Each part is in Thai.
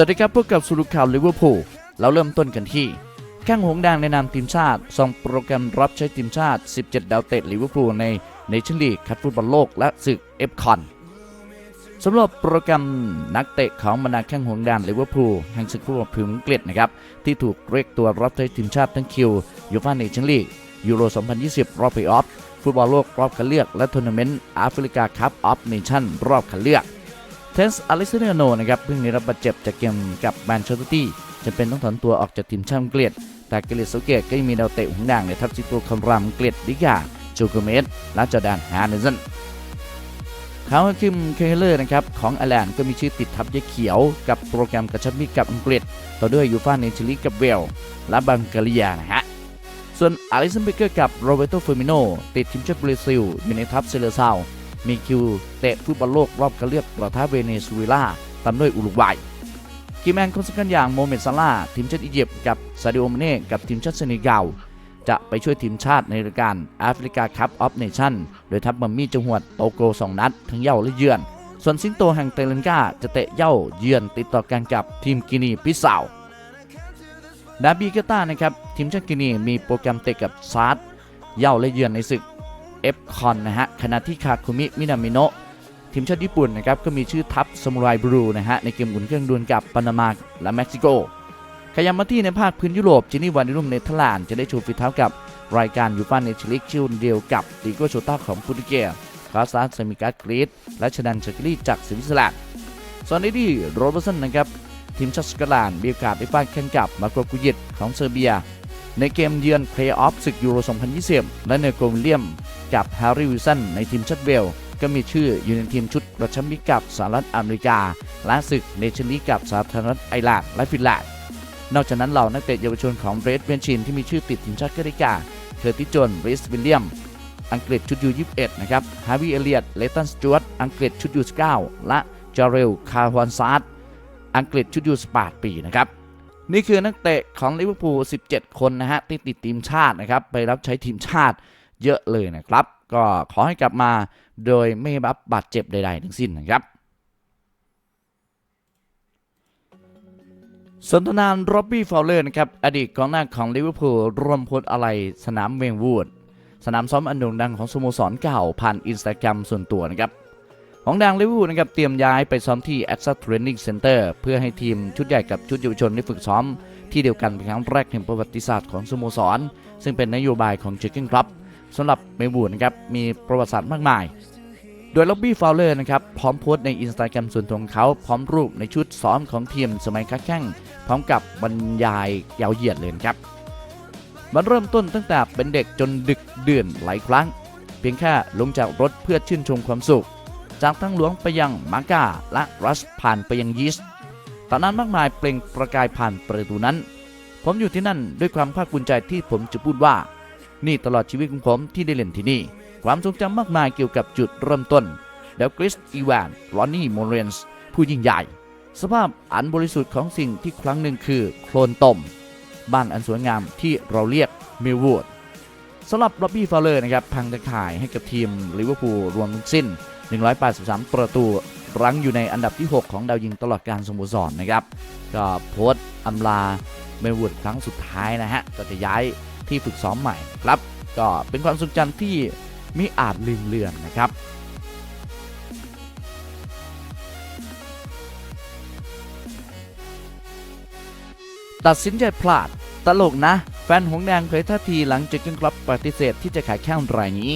วัสดีครับพบกับสุรุข่าวลิเวอร์พูลเราเริ่มต้นกันที่แข้งหงแดงในนามทีมชาติส่งโปรแกรมรับใช้ทีมชาติ 17 ดาวเตะลิเวอร์พูลในเนชั่นลีกคัดฟุตบอลโลกและศึกเอฟคอนสำหรับโปรแกรมนักเตะของบรรดาแข้งหงแดงลิเวอร์พูลแห่งศึกฟุตบอลพิมพ์อังกฤษนะครับที่ถูกเรียกตัวรับใช้ทีมชาติทั้งคิวยูฟ่าเนชั่นลีกยูโร 2020 รอบเพลย์ออฟฟุตบอลโลกรอบคัดเลือกและทัวร์นาเมนต์แอฟริกาคัพออฟเนชั่นรอบคัดเลือก ทนส์อเลิซานเนโนนะครับเพิ่งได้รับบาดเจ็บจากเกมกับแมนเชสเตอร์ตี้จะเป็นต้องถอนตัวออกจากทีมชาติอังกฤษแต่เกเรตโซเกตก็ยังมีดาวเตะหงด่างในทัพซิตัวคำรามอังกฤษดิกาจูกเมสและจอแดนฮาร์เนสันเขาคิมเคเลอร์นะครับของไอร์แลนด์ก็มีชื่อติดทับยะเขียวกับโปรแกรมกระชับมิตรกับอังกฤษ ต่อด้วยยูฟ่าเนชั่นลีกับเวลและบังการียานะฮะส่วนอลิสันเบเกอร์กับโรเบโตเฟอร์มิโนติดทีมชาติบราซิลอยู่ในทัพเซเลซาว มีคิวเตะฟุตบอลโลกรอบคัดเลือกประท้าเวเนซุเอลาตามด้วยอุรุกวัยกีแมนคนสำคัญอย่างโมเมดซาลาทีมชาติอียิปต์กับซาดิโอมาเน่กับทีมชาติเซเนกัลจะไปช่วยทีมชาติในรายการแอฟริกาคัพออฟเนชั่นโดยทัพมัมมี่จังหวัดโตโก2นัด ทั้งเย่าและเยือน ส่วนสิงโตแห่งเตลันกาจะเตะเย่าเยือนติดต่อกันกับทีมกินีปิสาวดาบีเกต้านะครับทีมชาติกินีมีโปรแกรมเตะกับซาร์ดเย่าและเยือนในศึก เอฟคอนนะฮะขณะที่คาคุมิมินามิโนะทีมชาติญี่ปุ่นนะครับก็มีชื่อทัพซามูไรบลูนะฮะในเกมอุ่นเครื่องดวลกับปานามาและเม็กซิโกขยับมาที่ในภาคพื้นยุโรปจินี่วานดิรุมเนเธอร์แลนด์จะได้โชว์ฝีเท้ากับรายการยูฟ่าเนชั่นลีกชิลเดียวกับติโกโชต้าของโปรตุเกสคาสตาเซมิกาสกรีดและชดันชากรีจากสวิตเซอร์แลนด์ส่วนเอดดี้โรเบอร์สันนะครับทีมชาติสกอตแลนด์มีโอกาสได้ฟาดแข่งกับมาโกรกุยิตของเซอร์เบีย ในเกมเยือนเพลย์ออฟศึกยูโร 2020 และเนโกลวิเลียมกับแฮร์รี่วิลสันในทีมชัดเวล ก็มีชื่ออยู่ในทีมชุดประชัมมิตรกับสหรัฐอเมริกาและศึกเนชั่นลีกกับสาธารณรัฐไอร์แลนด์และฟินแลนด์นอกจากนั้นเหล่านักเตะเยาวชนของเรดเวนชินที่มีชื่อติดทีมชาติแอฟริกาเคอร์ติสโจนริสวิลเลียม อังกฤษชุดยู21นะครับฮาวิเอเลียตเลตันสจวตอังกฤษชุดยู19และจอเรลคาร์ฮอนซาร์ดอังกฤษชุดยู18ปีนะครับ นี่คือนักเตะของลิเวอร์พูล 17 คนนะฮะที่ติดทีมชาตินะครับ ไปรับใช้ทีมชาติเยอะเลยนะครับ ก็ขอให้กลับมาโดยไม่รับบาดเจ็บใด ๆ ทั้งสิ้นนะครับสนทนานโรบบี้ฟาวเลอร์นะครับ อดีตกองหน้าของลิเวอร์พูลร่วมโพสอะไรสนามเวงวูด สนามซ้อมอันโด่งดังของสโมสรเก่าผ่านอินสตาแกรมส่วนตัวนะครับ ของดังลิเวอร์พูลนะครับเตรียมย้ายไปซ้อมที่ a x a Training Center เพื่อให้ทีมชุดใหญ่กับชุดเยาวชนได้ฝึกซ้อม ที่เดียวกันเป็นครั้งแรกแห่งประวัติศาสตร์ของสโมสร ซึ่งเป็นนโยบายของเจอร์เกนครับสำหรับเมลบูร์นะครับมีประวัติศาสตร์มากมาย โดยล็อบบี้ฟาวเลอร์นะครับพร้อมโพสต์ในอินสตาแกรมส่วนตัวของเขา พร้อมรูปในชุดซ้อมของทีมสมัยค้าแข่งพร้อมกับบรรยายยาวเหยียดเลยนะครับมันเริ่มต้นตั้งแต่เป็นเด็กจนดึกเดือนหลายครั้ง เพียงแค่ลงจากรถเพื่อชื่นชมความสุข จากทั้งหลวงไปยังมากาและรัสผ่านไปยังยีสตอนนั้นมากมายเปล่งประกายผ่านประตูนั้น ผมอยู่ที่นั่นด้วยความภาคภูมิใจที่ผมจะพูดว่า นี่ตลอดชีวิตของผมที่ได้เล่นที่นี่ ความทรงจำมากมายเกี่ยวกับจุดเริ่มต้นเดลกริสอีวานรอนนี่โมเรนส์ผู้ยิ่งใหญ่ สภาพอันบริสุทธิ์ของสิ่งที่ครั้งหนึ่งคือโคลนตมบ้านอันสวยงามที่เราเรียกมิลวูดสำหรับล็อบบี้ฟาวเลอร์นะครับพังตะข่ายให้กับทีมลิเวอร์พูลรวมทั้งสิ้น 183 ประตูรั้งอยู่ในอันดับที่ 6 ของดาวยิงตลอดการสโมสรนนะครับ ก็โพสต์อำลาเมลวูดครั้งสุดท้ายนะฮะ ก็จะย้ายที่ฝึกซ้อมใหม่ครับ ก็เป็นความทรงจำที่ไม่อาจลืมเลือนนะครับตัดสินใจพลาด ตลกนะ แฟนหงแดงเผยท่าทีหลังจากเกนคลับปฏิเสธที่จะขายแข้งรายนี้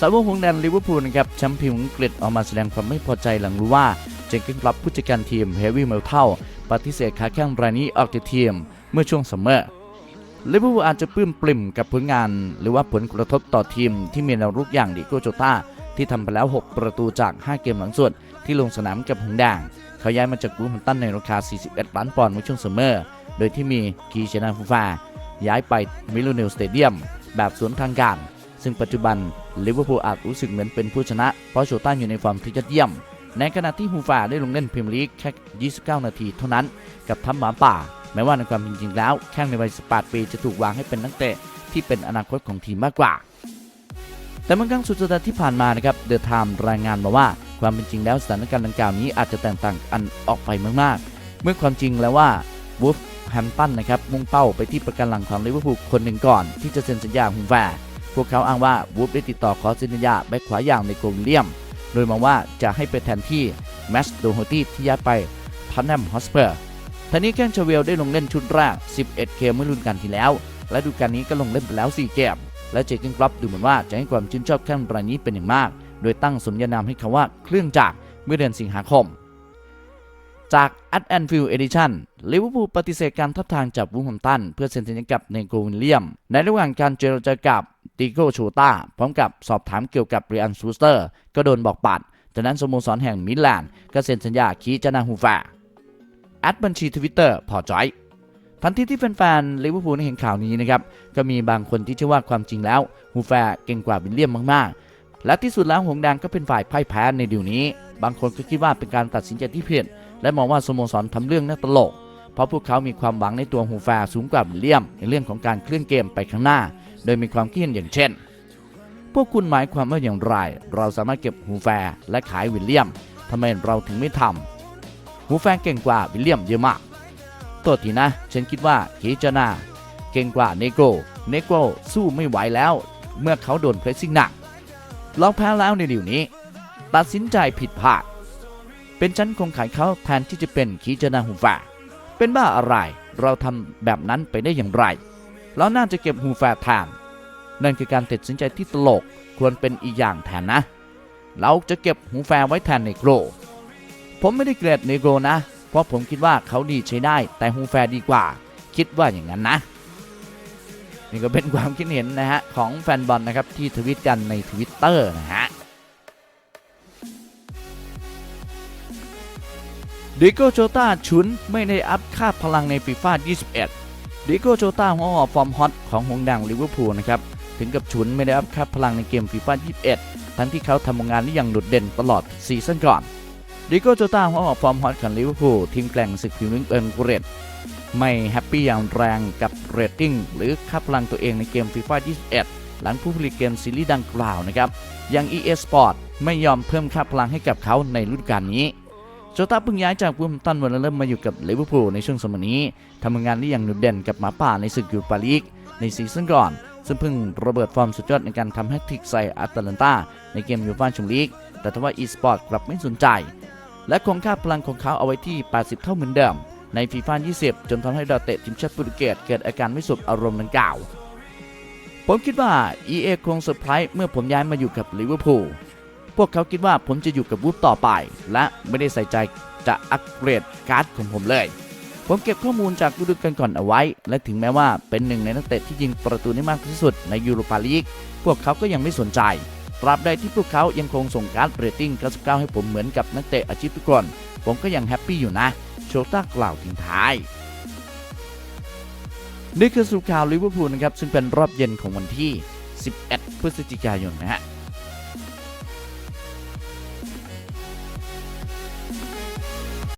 สาวกหงแดงลิเวอร์พูลนะครับแชมป์พิมพ์อังกฤษออกมาแสดงความไม่พอใจหลังรู้ว่าเจนเกนคลับผู้จัดการทีมเฮวี่เมลเทลปฏิเสธขาแข้งรายนี้ออกจากทีมเมื่อช่วงซัมเมอร์ลิเวอร์พูลอาจจะปลื้มปริ่มกับผลงาน หรือว่าผลกระทบต่อทีมที่มีแนวรุกอย่างดิโกโจตาที่ทำไปแล้ว 6 ประตูจาก 5 เกมหลังสุดที่ลงสนามกับหงแดงเขาย้ายมาจากบูฮัมตันในราคา 41 ล้านปอนด์เมื่อช่วงซัมเมอร์โดยที่มีคีเชนาฟูฟาย้ายไปมิลูเนลสเตเดียมแบบสวนทางการ ซึ่งปัจจุบันลิเวอร์พูลอาจรู้สึกเหมือนเป็นผู้ชนะ เพราะโชต้าอยู่ในฟอร์มที่ยอดเยี่ยม ในขณะที่ฮูฟาได้ลงเล่นพรีเมียร์ลีกแค่ 29 นาทีเท่านั้น กับทัพหมาป่า แม้ว่าในความจริงแล้ว แข้งในวัย 18 ปีจะถูกวางให้เป็นนักเตะที่เป็นอนาคตของทีมมากกว่า แต่เมื่อครั้งสุดสัปดาห์ที่ผ่านมานะครับเดอะไทม์รายงานมาว่าความเป็นจริงแล้วสถานการณ์ดังกล่าวนี้อาจจะแตกต่างกันออกไปมากๆมื่อความจริงแล้วว่าวูฟแฮมตันนะครับมุ่งเป้าไปที่ประกันหลังของลิเวอร์พูลคนหนึ่งก่อนที่จะเซ็นสัญญาฮุมแวร์ พวกเขาอ้างว่าวูฟได้ติดต่อขอเซ็นสัญญาแบ็คขวาอย่างในโกลเลียม โดยมองว่าจะให้ไปแทนที่แมสโดโฮตี้ที่ย้ายไปพันแนมฮอสเปอร์ท่านี้แกนชาเวลได้ลงเล่นชุดแรก 11 เกมเมื่อฤดูกาลที่แล้ว และดูกาลนี้ก็ลงเล่นไปแล้ว 4 เกม และเจเกนกรอบดูเหมือนว่าจะให้ความชื่นชอบแข้งรายนี้เป็นอย่างมาก โดยตั้งสมญานามให้เขาว่าเครื่องจักรเมื่อเดือนสิงหาคม จากอัดแอนฟิลเอดิชันลิเวอร์พูลปฏิเสธการทับทางจากวูแฮมตัน เพื่อเซ็นสัญญากับเนโกวิลเลียม ในระหว่างการเจรจากับ ติโกโชตาพร้อมกับสอบถามเกี่ยวกับเรียนซูสเตอร์ ก็โดนบอกปัด จากนั้นสโมสรแห่งมิลานก็เซ็นสัญญาคีจานาฮูฟาแอดบัญชีทวิตเตอร์พอจอยทันทีที่แฟนๆลิเวอร์พูลเห็นข่าวนี้นะครับ ก็มีบางคนที่เชื่อว่าความจริงแล้วฮูฟร์เก่งกว่าวิลเลียมมากๆ และที่สุดแล้วหงส์แดงก็เป็นฝ่ายพ่ายแพ้ในเดีลนี้ บางคนก็คิดว่าเป็นการตัดสินใจที่ผิดและมองว่าสโมสรทำเรื่องน่าตลก เพราะพวกเขามีความหวังในตัวฮูฟร์สูงกว่าวิลเลียม ในเรื่องของการเคลื่อนเกมไปข้างหน้า โดยมีความคิดเห็นอย่างเช่น พวกคุณหมายความว่าอย่างไร เราสามารถเก็บฮูแฟร์และขายวิลเลียมทำไมเราถึงไม่ทำฮูแฟร์เก่งกว่าวิลเลียมเยอะมากตัวทีนะ ฉันคิดว่าคิจนาเก่งกว่าเนโกเนโกสู้ไม่ไหวแล้ว เมื่อเขาโดนเพรสซิ่งหนักเราแพ้แล้วในเดี๋ยวนี้ ตัดสินใจผิดพลาด เป็นฉันคงขายเขาแทนที่จะเป็นคิจนาฮูฟาเป็นบ้าอะไร เราทำแบบนั้นไปได้อย่างไร เราน่าจะเก็บฮูแฟาแทนนั่นคือการตัดสินใจที่ตลกควรเป็นอีกอย่างแทนนะ เราจะเก็บฮูแฟร์ไว้แทนเนโกรผมไม่ได้เกลียดเนโกรนะ เพราะผมคิดว่าเขาดีใช้ได้ แต่ฮูแฟร์ดีกว่า คิดว่าอย่างนั้นนะนี่ก็เป็นความคิดเห็นนะฮะของแฟนบอลนะครับที่ทวิตกันในทวิตเตอร์นะฮะดิโกโจตาชุนไม่ได้อัพค่าพลังในฟีฟ่า21 ดิโกโจตาหัวหอกฟอร์มฮอตของหงดังลิเวอร์พูลนะครับ ถึงกับฉุนไม่ได้อัพค่าพลังในเกมฟีฟ่า21 ทั้งที่เขาทำงานได้อย่างโดดเด่นตลอดซีซั่นก่อนดิโก้โจตาหัวหอกฟอร์มฮอตของลิเวอร์พูลทีมแกร่งศึกพิวนิงเอิงเกรดไม่แฮปปี้อย่างแรงกับเรตติ้งหรือค่าพลังตัวเองในเกมฟีฟ่า21 หลังผู้ผลิตเกมซีรีส์ดังกล่าวนะครับย่าง EA Sport ไม่ยอมเพิ่มค่าพลังให้กับเขาในฤดูกาลนี้ โจตาเพิ่งย้ายจากวูมตันวันเริ่มมาอยู่กับลิเวอร์พูลในช่วงสมัยนี้ทำงานได้อย่างโดดเด่นกับหมาป่าในศึกยูโรปาลีกในซีซั่นก่อน ซึ่งเพิ่งระเบิดฟอร์มสุดยอดในการทำแฮตทริกใส่อัตแลนตาในเกมยูฟ่าแชมเปี้ยนลีก แต่ทว่า e-sport กลับไม่สนใจ และคงค่าพลังของเขาเอาไว้ที่ 80 เท่าเหมือนเดิม ในฟีฟ่า20 จนทำให้ดาวเตะทีมชาติโปรตุเกสเกิดอาการไม่สบอารมณ์ดังกล่าว ผมคิดว่า EA คงเซอร์ไพรส์เมื่อผมย้ายมาอยู่กับลิเวอร์พูล พวกเขาคิดว่าผมจะอยู่กับวูฟต่อไป และไม่ได้ใส่ใจจะอัปเกรดการ์ดของผมเลย ผมเก็บข้อมูลจากฤดูกาลก่อนเอาไว้ และถึงแม้ว่าเป็นหนึ่งในนักเตะที่ยิงประตูได้มากที่สุดในยูโรปาลีก พวกเขาก็ยังไม่สนใจ ตราบใดที่พวกเขายังคงส่งการ์ดเรตติ้ง 99 ให้ผมเหมือนกับนักเตะอาชีพทุกคน ผมก็ยังแฮปปี้อยู่นะ โชต้ากล่าวทิ้งท้ายนี่คือสุข่าวลิเวอร์พูลนะครับ ซึ่งเป็นรอบเย็นของวันที่ 11 พฤศจิกายนนะฮะ